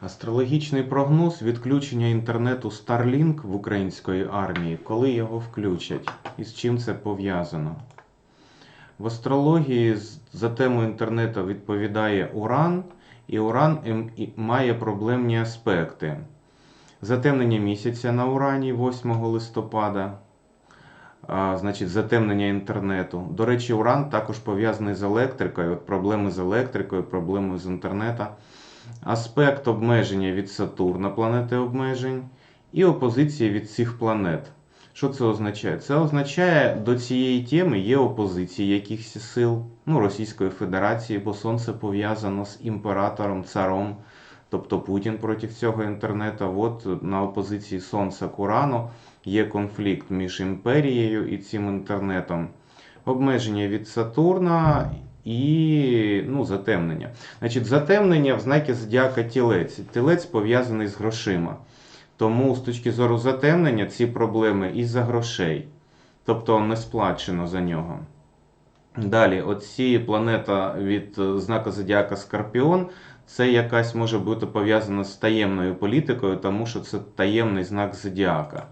Астрологічний прогноз відключення інтернету Starlink в української армії, коли його включать і з чим це пов'язано. В астрології за тему інтернету відповідає Уран, і Уран ем, має проблемні аспекти. Затемнення місяця на Урані 8 листопада, а, значить, затемнення інтернету. До речі, Уран також пов'язаний з електрикою, от проблеми з електрикою, проблеми з інтернетом. Аспект обмеження від Сатурна, планети обмежень, і опозиція від всіх планет. Що це означає? Це означає, до цієї теми є опозиції якихось сил ну, Російської Федерації, бо Сонце пов'язано з імператором, царом, тобто Путін проти цього інтернету. От на опозиції Сонця к Урану є конфлікт між імперією і цим інтернетом. Обмеження від Сатурна і ну, затемнення. Значить, затемнення в знакі зодіака тілець. Тілець пов'язаний з грошима. Тому з точки зору затемнення ці проблеми із-за грошей. Тобто не сплачено за нього. Далі, оці планета від е, знака Зодіака Скорпіон, це якась може бути пов'язана з таємною політикою, тому що це таємний знак Зодіака.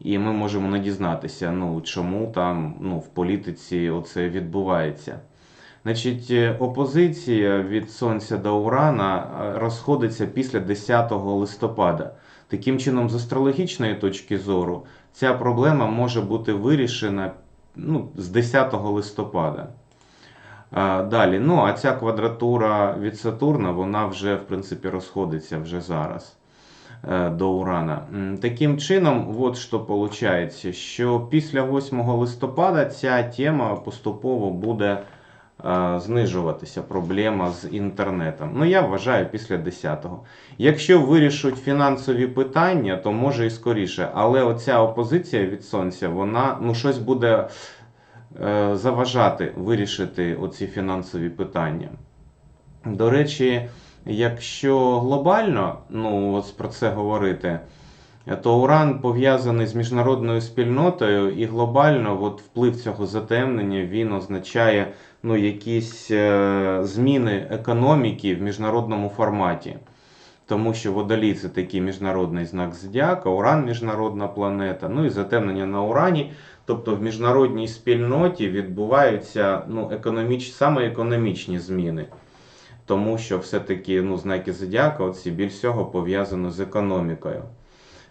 І ми можемо не дізнатися, ну, чому там ну, в політиці оце відбувається. Значить, е, опозиція від Сонця до Урана е, розходиться після 10 листопада. Таким чином, з астрологічної точки зору, ця проблема може бути вирішена ну, з 10 листопада. Далі, ну а ця квадратура від Сатурна, вона вже в принципі розходиться вже зараз е, до Урана. Таким чином, от що виходить, що після 8 листопада ця тема поступово буде е, знижуватися, проблема з інтернетом. Ну, я вважаю, після 10-го. Якщо вирішуть фінансові питання, то може і скоріше. Але оця опозиція від сонця, вона ну, щось буде е, заважати вирішити оці фінансові питання. До речі, якщо глобально, ну от про це говорити, то Уран пов'язаний з міжнародною спільнотою, і глобально от вплив цього затемнення він означає ну, якісь е, зміни економіки в міжнародному форматі. Тому що Водолій це такий міжнародний знак зодіака, Уран міжнародна планета, ну і затемнення на Урані. Тобто в міжнародній спільноті відбуваються ну, економіч... саме економічні зміни. Тому що все-таки ну, знаки зодіака оці більш всього пов'язано з економікою.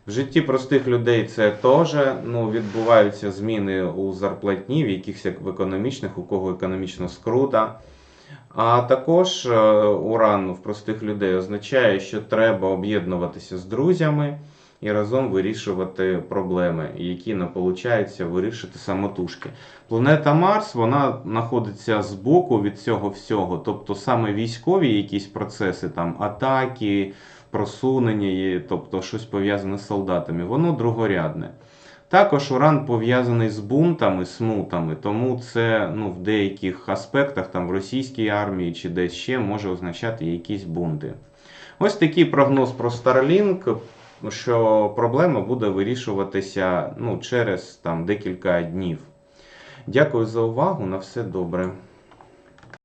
В житті простих людей це теж ну, відбуваються зміни у зарплатні, в якихось як в економічних, у кого економічно скрута. А також е, уран в простих людей означає, що треба об'єднуватися з друзями і разом вирішувати проблеми, які не виходить вирішити самотужки. Планета Марс вона знаходиться збоку від цього всього, тобто саме військові якісь процеси, там атаки, просунення, є, тобто щось пов'язане з солдатами, воно другорядне. Також уран пов'язаний з бунтами, смутами, тому це ну, в деяких аспектах, там в російській армії чи десь ще може означати якісь бунти. Ось такий прогноз про Starlink, що проблема буде вирішуватися ну, через там, декілька днів. Дякую за увагу. На все добре.